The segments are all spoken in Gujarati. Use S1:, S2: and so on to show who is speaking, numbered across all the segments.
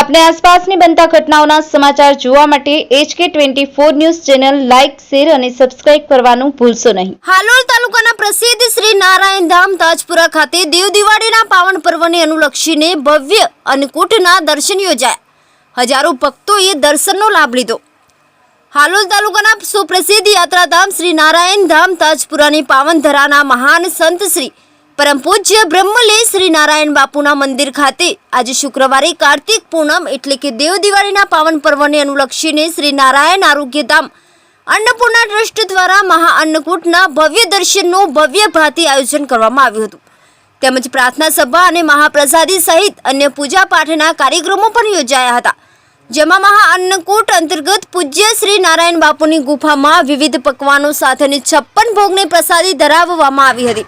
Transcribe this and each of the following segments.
S1: આપને આસપાસની બનતા ઘટનાઓના સમાચાર જોવા માટે HK twenty four news channel like, share અને સબસ્ક્રાઇબ કરવાનું ભૂલશો નહીં.
S2: હાલોલ તાલુકાના પ્રસિદ્ધ શ્રી નારાયણ ધામ તાજપુરા ખાતે દેવ દિવાળીના પાવન પર્વને અનુલક્ષીને ભવ્ય અન્નકૂટના દર્શન યોજાયા. હજારો ભક્તોએ દર્શનનો લાભ લીધો. હાલોલ તાલુકાના સુપ્રસિદ્ધ યાત્રાધામ શ્રી નારાયણ ધામ તાજપુરાની પાવન ધરાના મહાન સંત શ્રી પરમ પૂજ્ય બ્રહ્મલે શ્રી નારાયણ બાપુના મંદિર ખાતે આજે શુક્રવારે કાર્તિક પૂનમ એટલે કે દેવ દિવાળીના પાવન પર્વને અનુલક્ષીને શ્રી નારાયણ આરોગ્યધામ અન્નપૂર્ણા ટ્રસ્ટ દ્વારા મહા અન્નકૂટના ભવ્ય દર્શનનું ભવ્ય ભાતી આયોજન કરવામાં આવ્યું હતું. તેમજ પ્રાર્થના સભા અને મહાપ્રસાદી સહિત અન્ય પૂજા પાઠના કાર્યક્રમો પણ યોજાયા હતા. જેમાં મહા અન્નકૂટ અંતર્ગત પૂજ્ય શ્રી નારાયણ બાપુની ગુફામાં વિવિધ પકવાનો સાથેની છપ્પન ભોગની પ્રસાદી ધરાવવામાં આવી હતી.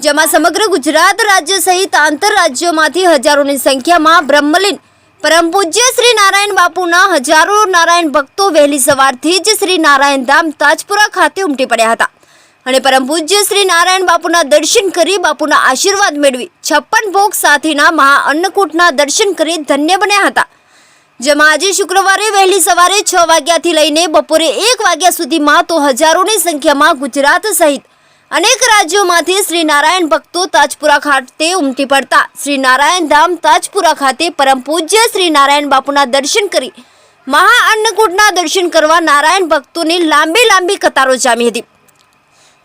S2: જેમાં સમગ્ર ગુજરાત રાજ્ય સહિત આંતરરાજ્યોમાંથી હજારોની સંખ્યામાં બ્રહ્મલીન, પરમ પૂજ્ય શ્રી નારાયણ બાપુના હજારો નારાયણ ભક્તો વહેલી સવારથી જ શ્રી નારાયણ ધામ તાજપુરા ખાતે ઉમટી પડ્યા હતા. અને પરમ પૂજ્ય શ્રી નારાયણ બાપુના દર્શન કરી બાપુના આશીર્વાદ મેળવી છપ્પન ભોગ સાથેના મહા અન્નકૂટના દર્શન કરી ધન્ય બન્યા હતા. જેમાં આજે શુક્રવારે વહેલી સવારે છ વાગ્યાથી લઈને બપોરે એક વાગ્યા સુધીમાં તો હજારોની સંખ્યામાં ગુજરાત સહિત અનેક રાજ્યોમાંથી શ્રી નારાયણ ભક્તો તાજપુરા ખાતે ઉમટી પડતા. શ્રી નારાયણ ધામ તાજપુરા ખાતે પરમ પૂજ્ય શ્રી નારાયણ બાપુના દર્શન કરી મહા અન્નકૂટના દર્શન કરવા નારાયણ ભક્તોની લાંબી લાંબી કતારો જામી હતી.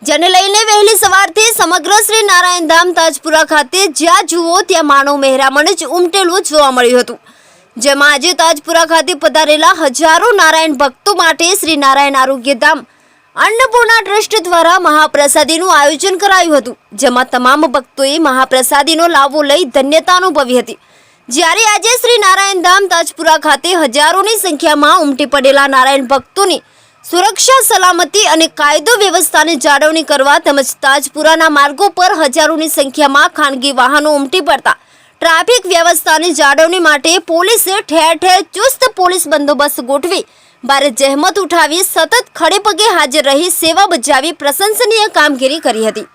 S2: જેને લઈને વહેલી સવારથી સમગ્ર શ્રી નારાયણ ધામ તાજપુરા ખાતે જ્યાં જુઓ ત્યાં માનવ મહેરામણ જ ઉમટેલું જોવા મળ્યું હતું. જેમાં આજે તાજપુરા ખાતે પધારેલા હજારો નારાયણ ભક્તો માટે શ્રી નારાયણ આરોગ્ય ધામ અન્નપૂર્ણા ટ્રસ્ટ દ્વારા મહાપ્રસાદીનું આયોજન કરાયું હતું, જેમાં તમામ ભક્તોએ મહાપ્રસાદીનો લાભો લઈ ધન્યતા અનુભવી હતી. જ્યારે આજે શ્રી નારાયણ ધામ તાજપુરા ખાતે હજારોની સંખ્યામાં ઉમટી પડેલા નારાયણ ભક્તોની સુરક્ષા, સલામતી અને કાયદો વ્યવસ્થાની જાળવણી કરવા તેમજ તાજપુરાના માર્ગો પર હજારોની સંખ્યામાં ખાનગી વાહનો ઉમટી પડતા ટ્રાફિક વ્યવસ્થાની જાળવણી માટે પોલીસે ઠેર ઠેર ચુસ્ત પોલીસ બંદોબસ્ત ગોઠવી ભારે જહેમત ઉઠાવી સતત ખડેપગે હાજર રહી સેવા બજાવી પ્રશંસનીય કામગીરી કરી હતી.